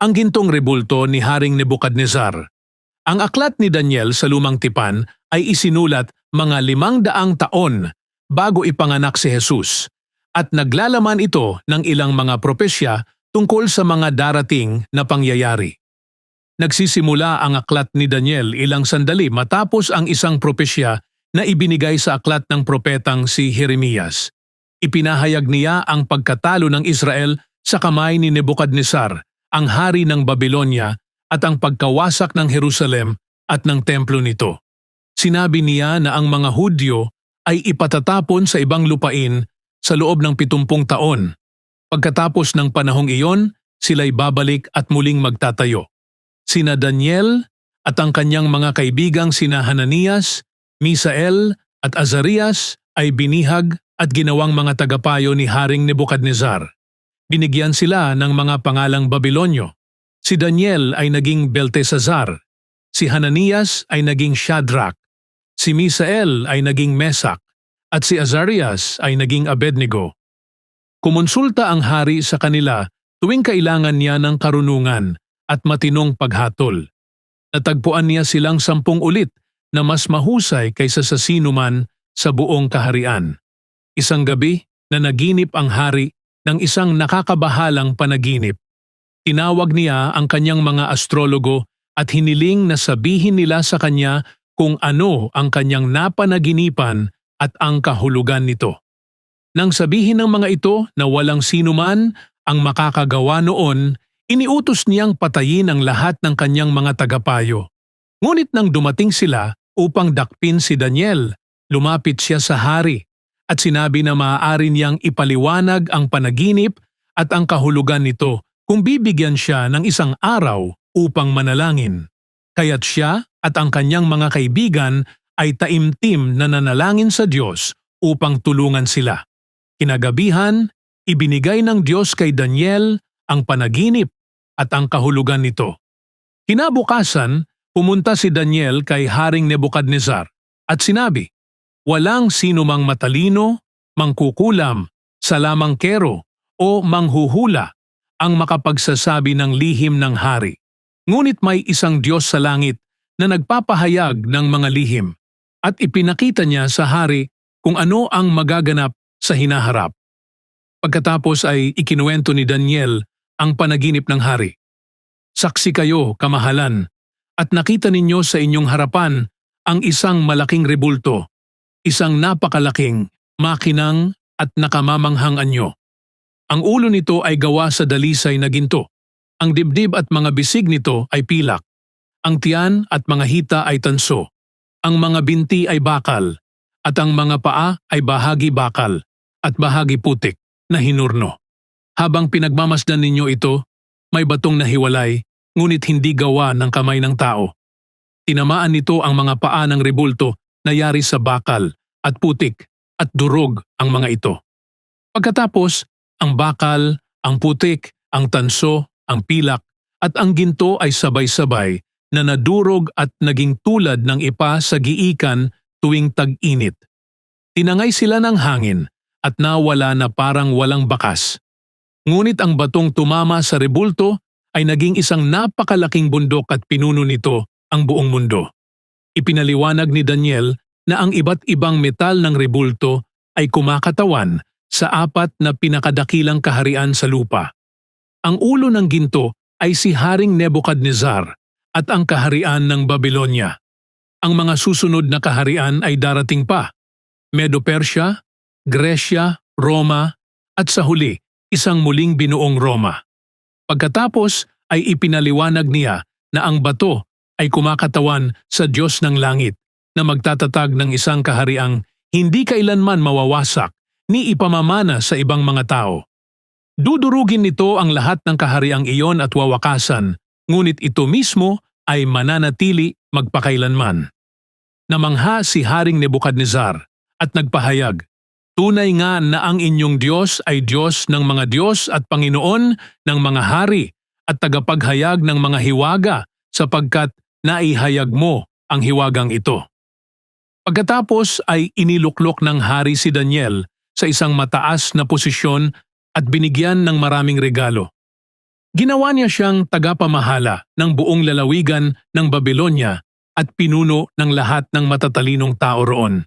ang gintong rebulto ni Haring Nebukadnezar. Ang aklat ni Daniel sa Lumang Tipan ay isinulat mga limang daang taon bago ipanganak si Jesus at naglalaman ito ng ilang mga propesya tungkol sa mga darating na pangyayari. Nagsisimula ang aklat ni Daniel ilang sandali matapos ang isang propesya na ibinigay sa aklat ng propetang si Jeremias. Ipinahayag niya ang pagkatalo ng Israel sa kamay ni Nebukadnesar, ang hari ng Babylonia, at ang pagkawasak ng Jerusalem at ng templo nito. Sinabi niya na ang mga Hudyo ay ipatatapon sa ibang lupain sa loob ng pitumpung taon. Pagkatapos ng panahong iyon, sila'y babalik at muling magtatayo. Sina Daniel at ang kanyang mga kaibigang sina Hananias, Misael at Azarias ay binihag at ginawang mga tagapayo ni Haring Nebukadnezar. Binigyan sila ng mga pangalang Babilonyo. Si Daniel ay naging Beltesazar. Si Hananias ay naging Shadrach. Si Misael ay naging Mesak. At si Azarias ay naging Abednego. Kumonsulta ang hari sa kanila tuwing kailangan niya ng karunungan at matinong paghatol. Natagpuan niya silang sampung ulit na mas mahusay kaysa sa sinuman sa buong kaharian. Isang gabi na naginip ang hari ng isang nakakabahalang panaginip. Tinawag niya ang kanyang mga astrologo at hiniling na sabihin nila sa kanya kung ano ang kanyang napanaginipan at ang kahulugan nito. Nang sabihin ng mga ito na walang sinuman ang makakagawa noon, iniutos niyang patayin ang lahat ng kanyang mga tagapayo. Ngunit nang dumating sila upang dakpin si Daniel, lumapit siya sa hari at sinabi na maaari niyang ipaliwanag ang panaginip at ang kahulugan nito kung bibigyan siya ng isang araw upang manalangin. Kaya't siya at ang kanyang mga kaibigan ay taimtim na nanalangin sa Diyos upang tulungan sila. Kinagabihan, ibinigay ng Diyos kay Daniel ang panaginip at ang kahulugan nito. Kinabukasan, pumunta si Daniel kay Haring Nebukadnezar at sinabi, Walang sino mang matalino, mangkukulam, salamangkero o manghuhula ang makapagsasabi ng lihim ng hari. Ngunit may isang Diyos sa langit na nagpapahayag ng mga lihim at ipinakita niya sa hari kung ano ang magaganap sa hinaharap. Pagkatapos ay ikinuwento ni Daniel ang panaginip ng hari. Saksi kayo, kamahalan, at nakita ninyo sa inyong harapan ang isang malaking rebulto, isang napakalaking, makinang at nakamamanghang anyo. Ang ulo nito ay gawa sa dalisay na ginto. Ang dibdib at mga bisig nito ay pilak. Ang tiyan at mga hita ay tanso. Ang mga binti ay bakal. At ang mga paa ay bahagi bakal at bahagi putik na hinurno. Habang pinagmamasdan ninyo ito, may batong nahiwalay ngunit hindi gawa ng kamay ng tao. Tinamaan nito ang mga paa ng rebulto na yari sa bakal at putik at durog ang mga ito. Pagkatapos, ang bakal, ang putik, ang tanso, ang pilak at ang ginto ay sabay-sabay na nadurog at naging tulad ng ipa sa giikan tuwing tag-init. Tinangay sila ng hangin at nawala na parang walang bakas. Ngunit ang batong tumama sa rebulto ay naging isang napakalaking bundok at pinuno nito ang buong mundo. Ipinaliwanag ni Daniel na ang iba't ibang metal ng rebulto ay kumakatawan sa apat na pinakadakilang kaharian sa lupa. Ang ulo ng ginto ay si Haring Nebukadnezar at ang kaharian ng Babylonia. Ang mga susunod na kaharian ay darating pa. Medo-Persia, Gresya, Roma, at sa huli, isang muling binuong Roma. Pagkatapos ay ipinaliwanag niya na ang bato ay kumakatawan sa Diyos ng langit na magtatatag ng isang kahariang hindi kailanman mawawasak ni ipamamana sa ibang mga tao. Dudurugin nito ang lahat ng kahariang iyon at wawakasan, ngunit ito mismo ay mananatili magpakailanman. Namangha si Haring Nebukadnezar at nagpahayag, Tunay nga na ang inyong Diyos ay Diyos ng mga Diyos at Panginoon ng mga hari at tagapaghayag ng mga hiwaga sapagkat naihayag mo ang hiwagang ito. Pagkatapos ay iniluklok ng hari si Daniel sa isang mataas na posisyon at binigyan ng maraming regalo. Ginawa niya siyang tagapamahala ng buong lalawigan ng Babylonia at pinuno ng lahat ng matatalinong tao roon